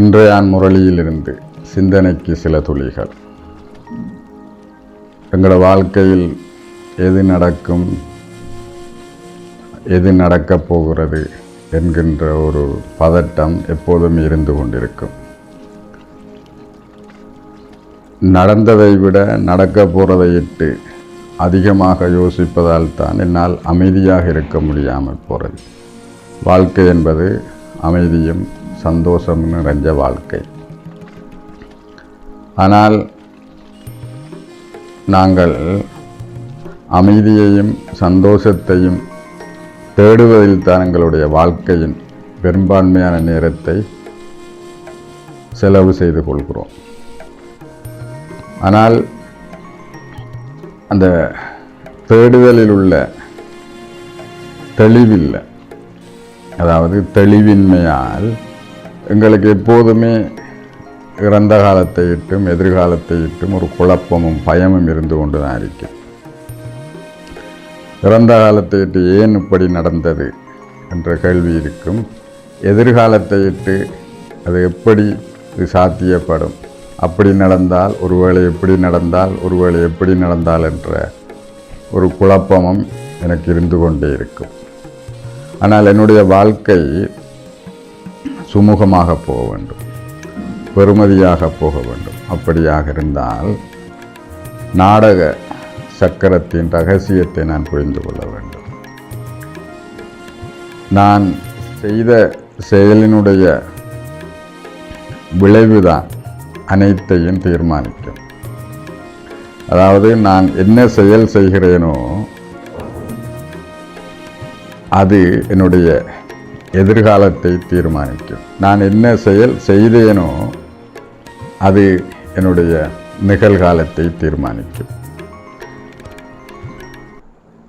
இன்றையான் முரளியிலிருந்து சிந்தனைக்கு சில துளிகள். எங்களோட வாழ்க்கையில் எது நடக்கும் எது நடக்கப் போகிறது என்கின்ற ஒரு பதட்டம் எப்போதும் இருந்து கொண்டிருக்கும். நடந்ததை விட நடக்க போகிறதை இட்டு அதிகமாக யோசிப்பதால் தான் என்னால் அமைதியாக இருக்க முடியாமல் போகிறது வாழ்க்கை என்பது அமைதியும் சந்தோஷம் நிறைஞ்ச வாழ்க்கை. ஆனால் நாங்கள் அமைதியையும் சந்தோஷத்தையும் தேடுவதில் தான் எங்களுடைய வாழ்க்கையின் பெரும்பான்மையான நேரத்தை செலவு செய்து கொள்கிறோம். ஆனால் அந்த தேடுதலில் உள்ள தெளிவில்லை. அதாவது தெளிவின்மையால் எங்களுக்கு எப்போதுமே இறந்த காலத்தை இட்டும் எதிர்காலத்தை இட்டும் ஒரு குழப்பமும் பயமும் இருந்து கொண்டு தான் இருக்கும் இறந்த காலத்தை இட்டு ஏன் இப்படி நடந்தது என்ற கேள்வி இருக்கும். எதிர்காலத்தை இட்டு அது எப்படி இது சாத்தியப்படும்? அப்படி நடந்தால் ஒருவேளை எப்படி நடந்தால் ஒருவேளை எப்படி நடந்தால் என்ற ஒரு குழப்பமும் எனக்கு இருந்து கொண்டே இருக்கும். ஆனால் என்னுடைய வாழ்க்கை சுமூகமாக போக வேண்டும். பெறுமதியாக போக வேண்டும். அப்படியாக இருந்தால் நாடக சக்கரத்தின் ரகசியத்தை நான் புரிந்து கொள்ள வேண்டும். நான் செய்த செயலினுடைய விளைவுதான் அனைத்தையும் தீர்மானிக்கும். அதாவது நான் என்ன செயல் செய்கிறேனோ அது என்னுடைய எதிர்காலத்தை தீர்மானிக்கும். நான் என்ன செயல் செய்தேனோ அது என்னுடைய நிகழ்காலத்தை தீர்மானிக்கும்.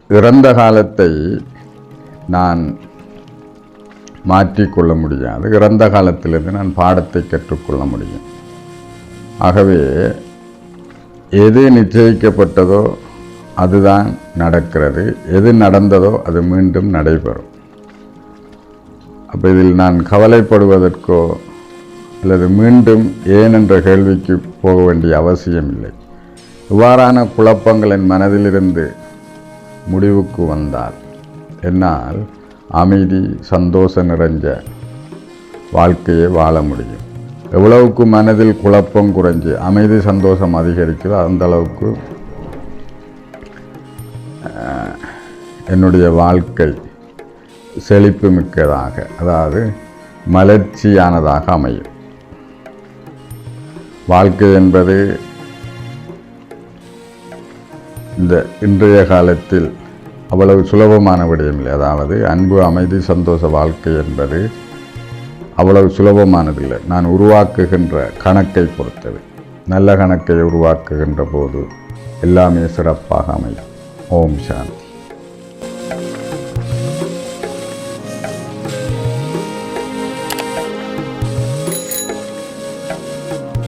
இறந்த காலத்தை நான் மாற்றிக்கொள்ள முடியாது. இறந்த காலத்திலிருந்து நான் பாடத்தை கற்றுக்கொள்ள முடியும். ஆகவே எது நிச்சயிக்கப்பட்டதோ அதுதான் நடக்கிறது. எது நடந்ததோ அது மீண்டும் நடைபெறும். அப்போ இதில் நான் கவலைப்படுவதற்கோ அல்லது மீண்டும் ஏன் என்ற கேள்விக்கு போக வேண்டிய அவசியம் இல்லை. இவ்வாறான குழப்பங்கள் என் மனதிலிருந்து முடிவுக்கு வந்தால் என்னால் அமைதி சந்தோஷம் நிறைஞ்ச வாழ்க்கையை வாழ முடியும். எவ்வளவுக்கு மனதில் குழப்பம் குறைஞ்சி அமைதி சந்தோஷம் அதிகரிக்குதோ அந்த அளவுக்கு என்னுடைய வாழ்க்கை செழிப்பு மிக்கதாக அதாவது மலர்ச்சியானதாக அமையும். வாழ்க்கை என்பது இந்த இன்றைய காலத்தில் அவ்வளவு சுலபமான விடயமில்லை. அதாவது அன்பு அமைதி சந்தோஷ வாழ்க்கை என்பது அவ்வளவு சுலபமானதில்லை. நான் உருவாக்குகின்ற கணக்கை பொறுத்தது. நல்ல கணக்கை உருவாக்குகின்ற போது எல்லாமே சிறப்பாக அமையும். ஓம் சாந்தி.